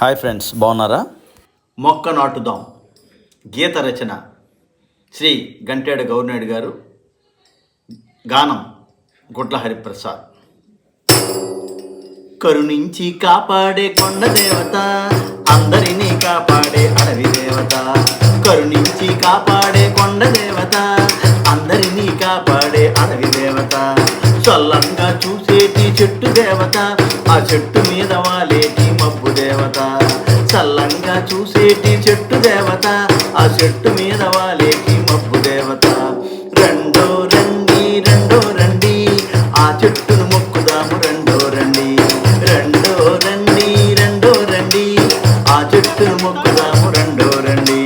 Hi friends బాగున్నారా? మొక్క నాటుదాం. గీత రచన శ్రీ గంటేడ గౌర్నాయుడు గారు. గానం గుడ్ల హరిప్రసాద్. కరుణించి కాపాడే కొండ దేవత అందరినీ కాపాడే అడవి దేవత. కరుణించి కాపాడే కొండ దేవత అందరినీ కాపాడే అడవి దేవత. చల్లంగా చూసేటి చెట్టు దేవత ఆ చెట్టు మీద వాలేటి చల్లంగా చూసేటి చెట్టు దేవత. ఆ చెట్టు మీద వాలేటి మబ్బు దేవత. రెండో రండి రెండో రండి. ఆ చెట్టును మొక్కుదాము రెండో రండి. రెండో రండి రెండో రండి. ఆ చెట్టును మొక్కుదాము రెండో రండి.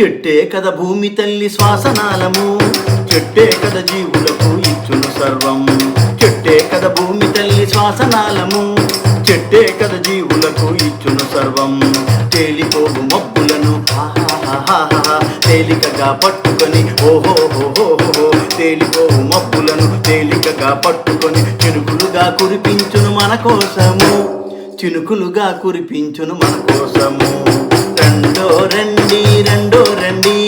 చెట్టే కథ భూమి తల్లి శ్వాసనాలము. చెట్టే కథ జీవులకు ఇచ్చును సర్వం. చెట్టే కథ భూమి తల్లి శ్వాసనాలము చెట్టే కథ జీవులకు ఇచ్చును సర్వం. తేలిపోగు మబ్బులను తేలికగా పట్టుకొని ఓహో తేలిపోవు మబ్బులను తేలికగా పట్టుకొని చినుకులుగా కురిపించును మన కోసము. చినుకులుగా కురిపించును మన కోసము. రెండో రండి రెండో రండి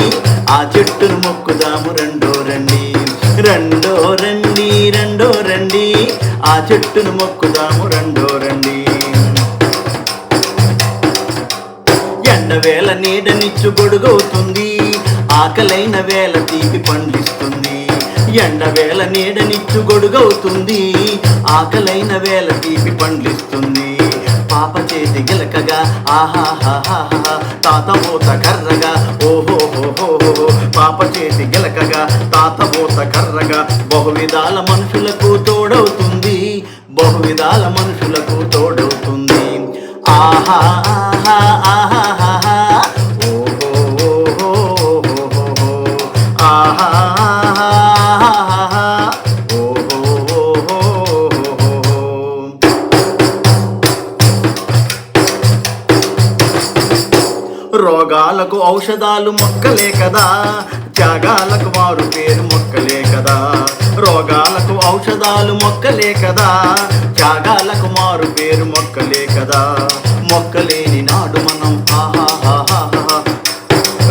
ఆ చెట్టును మొక్కుదాము రెండో రండి. రెండో రండి చెట్టును మొక్కుదాము రెండో రండి. ఎండవేళ నీడనిచ్చు గొడుగవుతుంది ఆకలైన వేళ తీపి పండిస్తుంది. ఎండవేళ నీడనిచ్చు గొడుగవుతుంది ఆకలైన వేళ తీపి పండిస్తుంది. పాప చేతి గిలకగా ఆహాహాహా తాత మూత కర్రగా ఓహో పాప చేతి గిలకగా తాత మూత కర్రగా బహువిధాల మనుషులకు తోడవు విధాల మనుషులకు తోడవుతుంది. ఆహా ఆహా ఆహా ఓహో ఓహో రోగాలకు ఔషధాలు మొక్కలే కదా. త్యాగాలకు వారు పేరు మొక్కలే కదా. రోగాలకు ఔషధాలు మొక్కలే కదా. త్యాగాలకు మారు పేరు మొక్కలే కదా. మొక్కలేని నాడు మనం ఆహాహాహాహా.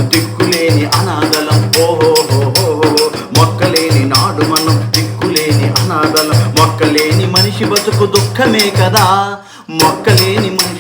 దిక్కులేని అనాథలం ఓహోహోహో మొక్కలేని నాడు మనం దిక్కులేని అనాథలం. మొక్కలేని మనిషి బతుకు దుఃఖమే కదా. మొక్కలేని మనిషి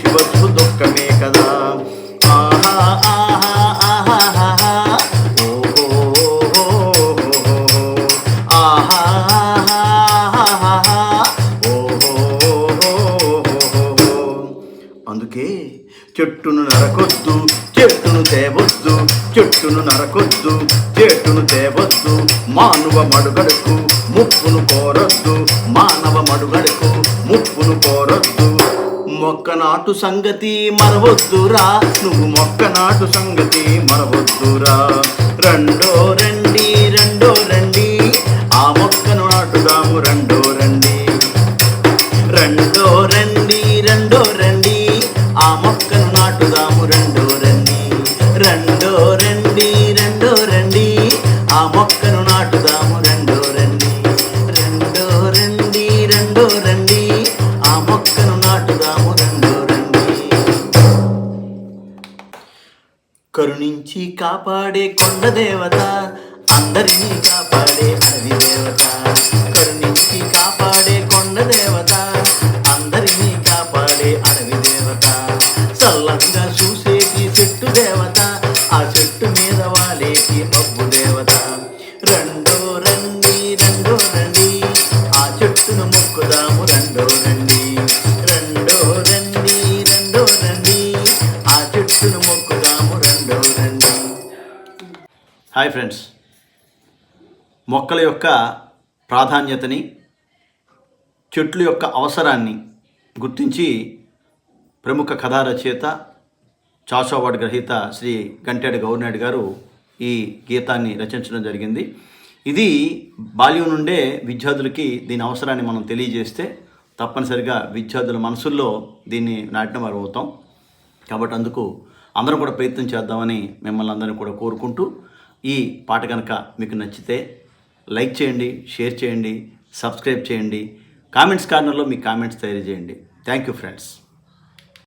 చెట్టును నరకొద్దు చెట్టును తేవద్దు చెట్టును నరకొద్దు చెట్టును తేవద్దు. మానవ మడుగడకు ముప్పును కోరొద్దు మానవ మడుగడకు ముప్పును కోరొద్దు. మొక్క నాటు సంగతి మరవద్దురా నువ్వు మొక్క నాటు సంగతి మరవద్దురా. రెండో రండి రెండో రండి ఆ మొక్కను నాటుదాము రెండో రెండో కరుణించి కాపాడే కొండ దేవత అందరినీ కాపాడే అడవి దేవత. కరుణించి కాపాడే కొండ దేవత అందరినీ కాపాడే అడవి దేవత. చల్లంగా చూసేటి చెట్టు దేవత ఆ చెట్టు మీద హాయ్ ఫ్రెండ్స్. మొక్కల యొక్క ప్రాధాన్యతని చెట్ల యొక్క అవసరాన్ని గుర్తించి ప్రముఖ కథా రచయిత చాషో అవార్డు గ్రహీత శ్రీ గంటేడు గౌర్నాయుడు గారు ఈ గీతాన్ని రచించడం జరిగింది. ఇది బాల్యం నుండే విద్యార్థులకి దీని అవసరాన్ని మనం తెలియజేస్తే తప్పనిసరిగా విద్యార్థుల మనసుల్లో దీన్ని నాటిన వారు అవుతాం. కాబట్టి అందుకు అందరం కూడా ప్రయత్నం చేద్దామని మిమ్మల్ని అందరినీ కూడా కోరుకుంటూ ఈ పాట కనుక మీకు నచ్చితే లైక్ చేయండి షేర్ చేయండి సబ్స్క్రైబ్ చేయండి. కామెంట్స్ కార్నర్లో మీ కామెంట్స్ తయారు చేయండి. Thank you friends